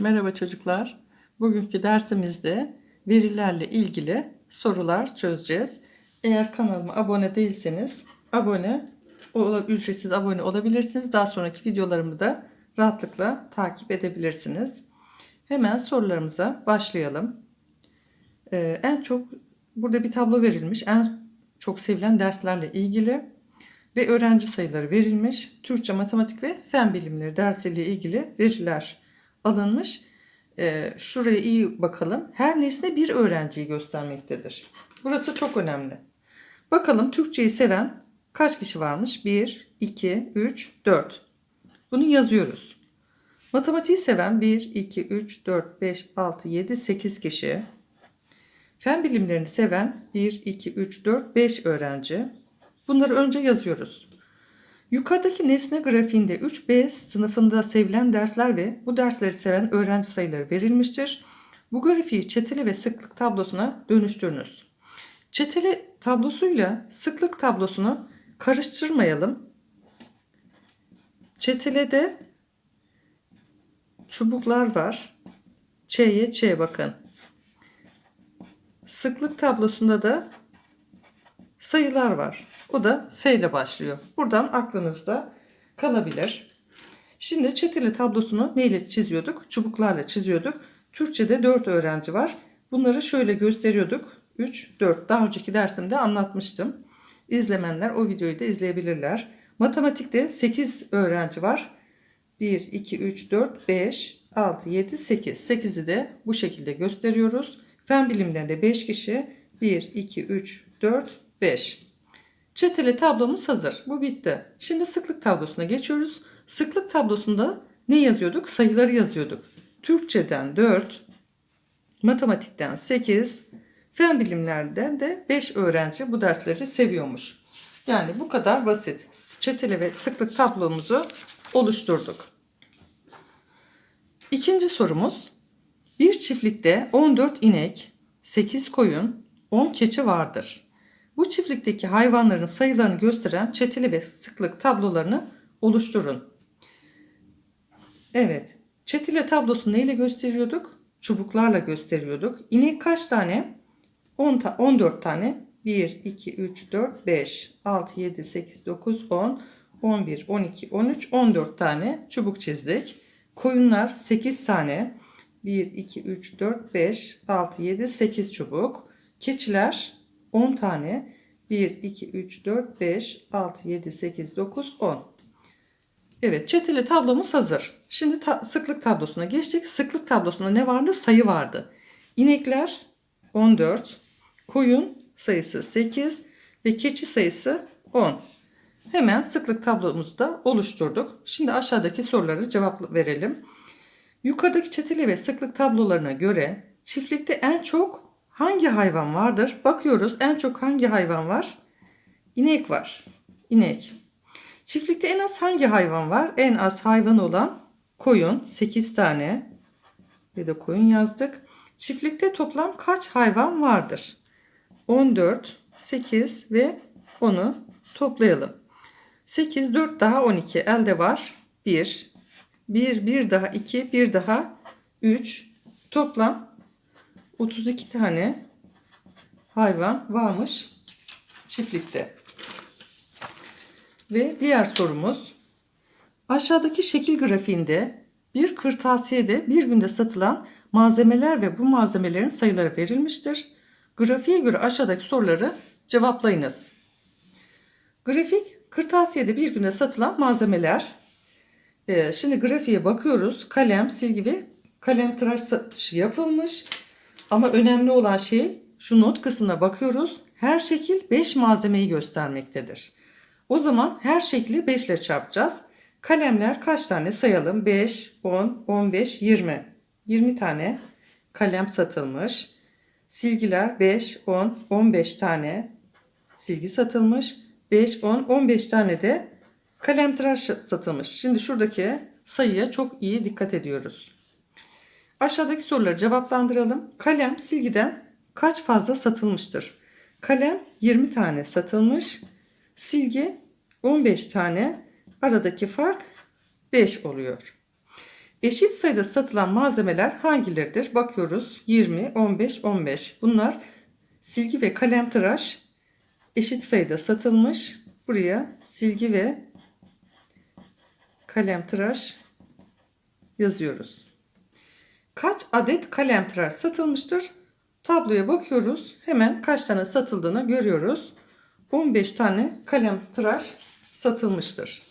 Merhaba çocuklar. Bugünkü dersimizde verilerle ilgili sorular çözeceğiz. Eğer kanalıma abone değilseniz abone ücretsiz abone olabilirsiniz. Daha sonraki videolarımı da rahatlıkla takip edebilirsiniz. Hemen sorularımıza başlayalım. Ee, en çok burada bir tablo verilmiş. En çok sevilen derslerle ilgili ve öğrenci sayıları verilmiş. Türkçe, matematik ve fen bilimleri dersiyle ilgili veriler alınmış. Ee, şuraya iyi bakalım. Her nesne bir öğrenciyi göstermektedir. Burası çok önemli. Bakalım Türkçeyi seven kaç kişi varmış? 1, 2, 3, 4. Bunu yazıyoruz. Matematiği seven 1, 2, 3, 4, 5, 6, 7, 8 kişi. Fen bilimlerini seven 1, 2, 3, 4, 5 öğrenci. Bunları önce yazıyoruz. Yukarıdaki nesne grafiğinde 3B sınıfında sevilen dersler ve bu dersleri seven öğrenci sayıları verilmiştir. Bu grafiği çeteli ve sıklık tablosuna dönüştürünüz. Çeteli tablosuyla sıklık tablosunu karıştırmayalım. Çetelede çubuklar var. Ç'ye Ç bakın. Sıklık tablosunda da sayılar var. O da S ile başlıyor. Buradan aklınızda kalabilir. Şimdi çeteli tablosunu neyle çiziyorduk? Çubuklarla çiziyorduk. Türkçe'de 4 öğrenci var. Bunları şöyle gösteriyorduk. 3, 4. Daha önceki dersimde anlatmıştım. İzlemenler o videoyu da izleyebilirler. Matematikte 8 öğrenci var. 1, 2, 3, 4, 5, 6, 7, 8. 8'i de bu şekilde gösteriyoruz. Fen bilimlerinde 5 kişi. 1, 2, 3, 4, 5. Çeteli tablomuz hazır. Bu bitti. Şimdi sıklık tablosuna geçiyoruz. Sıklık tablosunda ne yazıyorduk? Sayıları yazıyorduk. Türkçeden 4, matematikten 8, fen bilimlerden de 5 öğrenci bu dersleri seviyormuş. Yani bu kadar basit. Çeteli ve sıklık tablomuzu oluşturduk. İkinci sorumuz. Bir çiftlikte 14 inek, 8 koyun, 10 keçi vardır. Bu çiftlikteki hayvanların sayılarını gösteren çeteli ve sıklık tablolarını oluşturun. Evet. Çeteli tablosu neyle gösteriyorduk? Çubuklarla gösteriyorduk. İnek kaç tane? 10 ta 14 tane. 1, 2, 3, 4, 5, 6, 7, 8, 9, 10, 11, 12, 13, 14 tane çubuk çizdik. Koyunlar 8 tane. 1, 2, 3, 4, 5, 6, 7, 8 çubuk. Keçiler 10 tane. 1, 2, 3, 4, 5, 6, 7, 8, 9, 10. Evet çeteli tablomuz hazır. Şimdi ta- sıklık tablosuna geçtik. Sıklık tablosunda ne vardı? Sayı vardı. İnekler 14, koyun sayısı 8 ve keçi sayısı 10. Hemen sıklık tablomuzu da oluşturduk. Şimdi aşağıdaki soruları cevap verelim. Yukarıdaki çeteli ve sıklık tablolarına göre çiftlikte en çok hangi hayvan vardır? Bakıyoruz en çok hangi hayvan var? İnek var. İnek. Çiftlikte en az hangi hayvan var? En az hayvan olan koyun 8 tane. Ve de koyun yazdık. Çiftlikte toplam kaç hayvan vardır? 14, 8 ve 10'u toplayalım. 8, 4 daha 12 elde var. 1, 1, 1 daha 2, 1 daha 3. Toplam 32 tane hayvan varmış çiftlikte. Ve diğer sorumuz. Aşağıdaki şekil grafiğinde bir kırtasiyede bir günde satılan malzemeler ve bu malzemelerin sayıları verilmiştir. Grafiğe göre aşağıdaki soruları cevaplayınız. Grafik kırtasiyede bir günde satılan malzemeler. Ee, şimdi grafiğe bakıyoruz. Kalem, silgi ve kalem tıraş satışı yapılmış. Ama önemli olan şey şu not kısmına bakıyoruz. Her şekil 5 malzemeyi göstermektedir. O zaman her şekli 5 ile çarpacağız. Kalemler kaç tane sayalım? 5, 10, 15, 20. 20 tane kalem satılmış. Silgiler 5, 10, 15 tane silgi satılmış. 5, 10, 15 tane de kalem tıraş satılmış. Şimdi şuradaki sayıya çok iyi dikkat ediyoruz. Aşağıdaki soruları cevaplandıralım. Kalem silgiden kaç fazla satılmıştır? Kalem 20 tane satılmış. Silgi 15 tane. Aradaki fark 5 oluyor. Eşit sayıda satılan malzemeler hangileridir? Bakıyoruz. 20, 15, 15. Bunlar silgi ve kalem tıraş eşit sayıda satılmış. Buraya silgi ve kalem tıraş yazıyoruz. Kaç adet kalem tıraş satılmıştır? Tabloya bakıyoruz. Hemen kaç tane satıldığını görüyoruz. 15 tane kalem tıraş satılmıştır.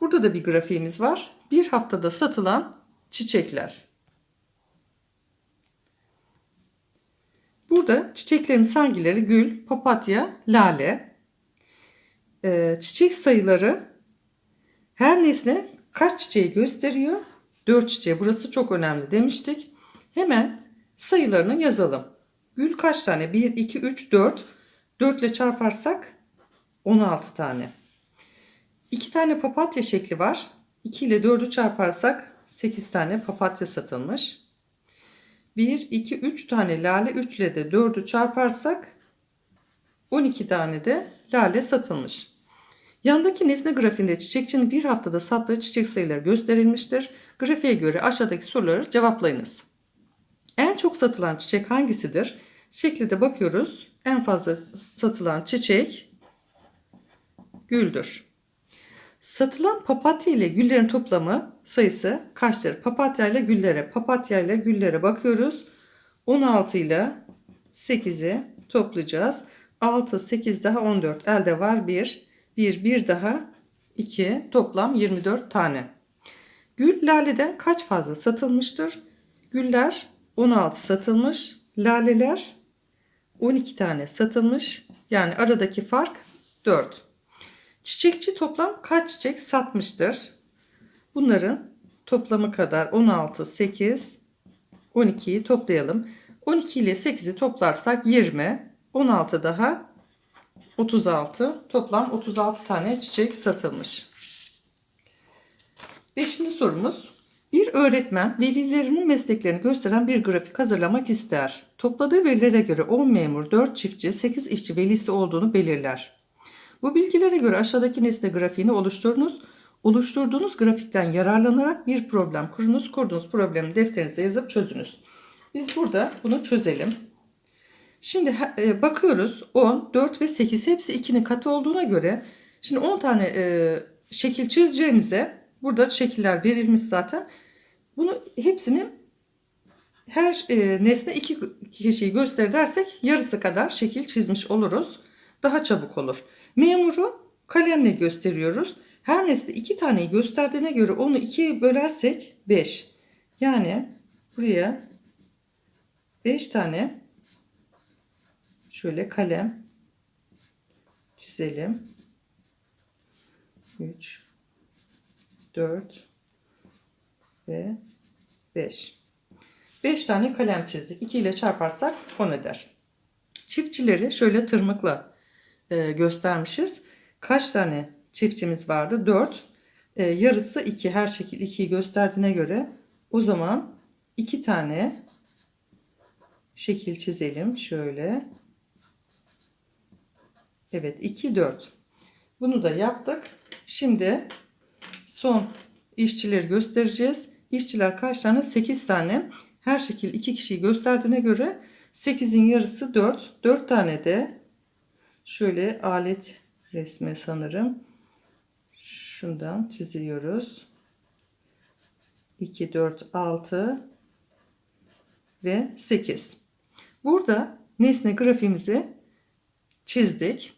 Burada da bir grafiğimiz var. Bir haftada satılan çiçekler. Burada çiçeklerimiz hangileri? Gül, papatya, lale. Ee, çiçek sayıları her nesne kaç çiçeği gösteriyor? 4 çiçeği. Burası çok önemli demiştik. Hemen sayılarını yazalım. Gül kaç tane? 1, 2, 3, 4. 4 ile çarparsak 16 tane. 2 tane papatya şekli var. 2 ile 4'ü çarparsak 8 tane papatya satılmış. 1, 2, 3 tane lale 3 ile de 4'ü çarparsak 12 tane de lale satılmış. Yandaki nesne grafiğinde çiçekçinin bir haftada sattığı çiçek sayıları gösterilmiştir. Grafiğe göre aşağıdaki soruları cevaplayınız. En çok satılan çiçek hangisidir? Şekilde bakıyoruz. En fazla satılan çiçek güldür. Satılan papatya ile güllerin toplamı sayısı kaçtır? Papatya ile güllere, papatya ile güllere bakıyoruz. 16 ile 8'i toplayacağız. 6, 8 daha 14. Elde var 1. 1, 1 daha 2. Toplam 24 tane. Gül laleden kaç fazla satılmıştır? Güller 16 satılmış. Laleler 12 tane satılmış. Yani aradaki fark 4. Çiçekçi toplam kaç çiçek satmıştır? Bunların toplamı kadar 16, 8, 12'yi toplayalım. 12 ile 8'i toplarsak 20, 16 daha 36. Toplam 36 tane çiçek satılmış. Beşinci sorumuz. Bir öğretmen velilerinin mesleklerini gösteren bir grafik hazırlamak ister. Topladığı verilere göre 10 memur, 4 çiftçi, 8 işçi velisi olduğunu belirler. Bu bilgilere göre aşağıdaki nesne grafiğini oluşturunuz. Oluşturduğunuz grafikten yararlanarak bir problem kurunuz. Kurduğunuz problemi defterinize yazıp çözünüz. Biz burada bunu çözelim. Şimdi e, bakıyoruz 10, 4 ve 8 hepsi 2'nin katı olduğuna göre şimdi 10 tane e, şekil çizeceğimize burada şekiller verilmiş zaten. Bunu hepsini her e, nesne iki kişiyi göster dersek yarısı kadar şekil çizmiş oluruz. Daha çabuk olur. Memuru kalemle gösteriyoruz. Her nesne iki taneyi gösterdiğine göre onu ikiye bölersek 5. Yani buraya 5 tane şöyle kalem çizelim. 3 4 ve 5. 5 tane kalem çizdik. 2 ile çarparsak 10 eder. Çiftçileri şöyle tırmıkla e, göstermişiz. Kaç tane çiftçimiz vardı? 4. E, yarısı 2. Her şekil 2'yi gösterdiğine göre o zaman 2 tane şekil çizelim. Şöyle. Evet 2 4. Bunu da yaptık. Şimdi son işçileri göstereceğiz. İşçiler kaç tane? 8 tane. Her şekil 2 kişiyi gösterdiğine göre 8'in yarısı 4. 4 tane de şöyle alet resme sanırım. Şundan çiziyoruz. 2, 4, 6 ve 8. Burada nesne grafiğimizi çizdik.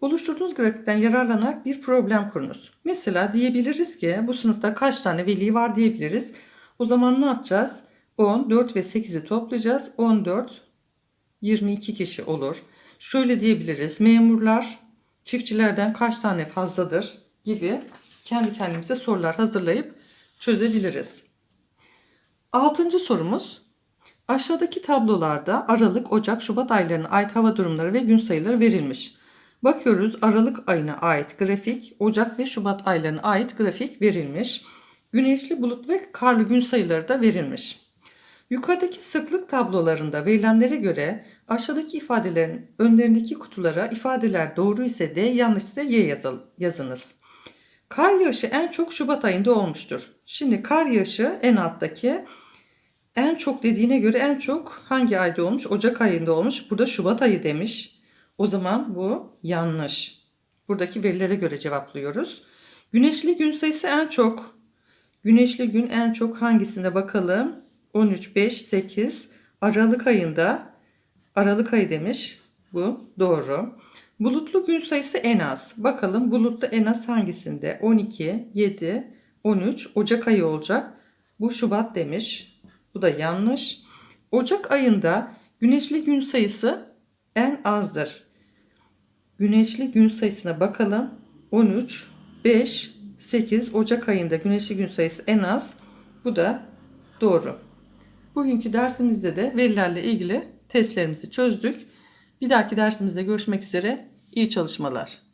Oluşturduğunuz grafikten yararlanarak bir problem kurunuz. Mesela diyebiliriz ki bu sınıfta kaç tane veli var diyebiliriz. O zaman ne yapacağız? 10, 4 ve 8'i toplayacağız. 14, 22 kişi olur. Şöyle diyebiliriz. Memurlar çiftçilerden kaç tane fazladır gibi kendi kendimize sorular hazırlayıp çözebiliriz. Altıncı sorumuz. Aşağıdaki tablolarda Aralık, Ocak, Şubat aylarına ait hava durumları ve gün sayıları verilmiş. Bakıyoruz Aralık ayına ait grafik, Ocak ve Şubat aylarına ait grafik verilmiş. Güneşli, bulut ve karlı gün sayıları da verilmiş. Yukarıdaki sıklık tablolarında verilenlere göre aşağıdaki ifadelerin önlerindeki kutulara ifadeler doğru ise D, yanlış ise Y yazınız. Kar yağışı en çok Şubat ayında olmuştur. Şimdi kar yağışı en alttaki en çok dediğine göre en çok hangi ayda olmuş? Ocak ayında olmuş. Burada Şubat ayı demiş. O zaman bu yanlış. Buradaki verilere göre cevaplıyoruz. Güneşli gün sayısı en çok. Güneşli gün en çok hangisinde bakalım? 13, 5, 8. Aralık ayında. Aralık ayı demiş. Bu doğru. Bulutlu gün sayısı en az. Bakalım bulutlu en az hangisinde? 12, 7, 13. Ocak ayı olacak. Bu Şubat demiş. Bu da yanlış. Ocak ayında güneşli gün sayısı en azdır. Güneşli gün sayısına bakalım. 13, 5, 8 Ocak ayında güneşli gün sayısı en az. Bu da doğru. Bugünkü dersimizde de verilerle ilgili testlerimizi çözdük. Bir dahaki dersimizde görüşmek üzere. İyi çalışmalar.